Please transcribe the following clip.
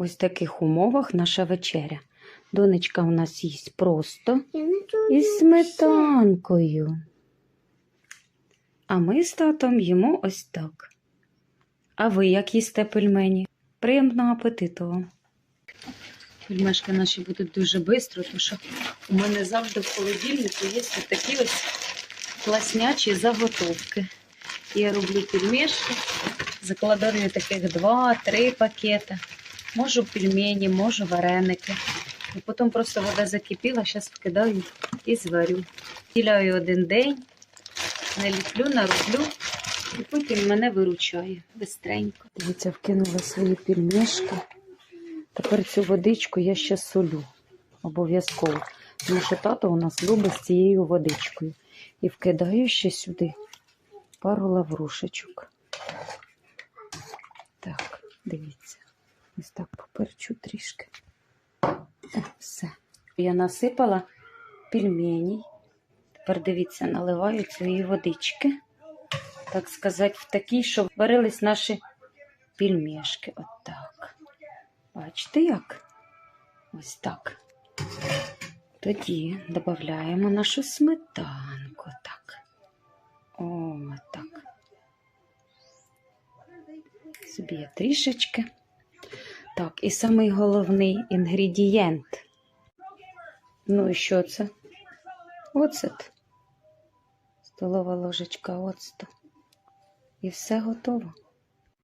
ось таких умовах наша вечеря. Донечка у нас їсть просто із сметанкою. А ми з татом їмо ось так. А ви як їсте пельмені? Приємного апетиту вам. Пельмешки наші будуть дуже швидко, тому що у мене завжди в холодильнику є ось такі ось класнячі заготовки. Я роблю пельмешки, закладаю таких два-три пакети. Можу пельмені, можу вареники. І потім просто вода закипіла, зараз вкидаю і зварю. Діляю один день, наліплю, нароблю, і потім мене виручає бистренько. Дивіться, вкинула свої пельмешки. Тепер цю водичку я ще солю. Обов'язково. Тому що тато у нас любить з цією водичкою. І вкидаю ще сюди пару лаврушечок. Так, дивіться. Ось так поперчу трішки. Все. Я насипала пельмені. Тепер дивіться, наливаю цієї водички. Так сказати, в такій, щоб варились наші пельмешки. Отак. Бачите як? Ось так. Тоді додаємо нашу сметанку. Так. О, так. Собі я трішечки. Так, і самий головний інгредієнт. Ну і що це? Оцет. Столова ложечка оцту. І все готово.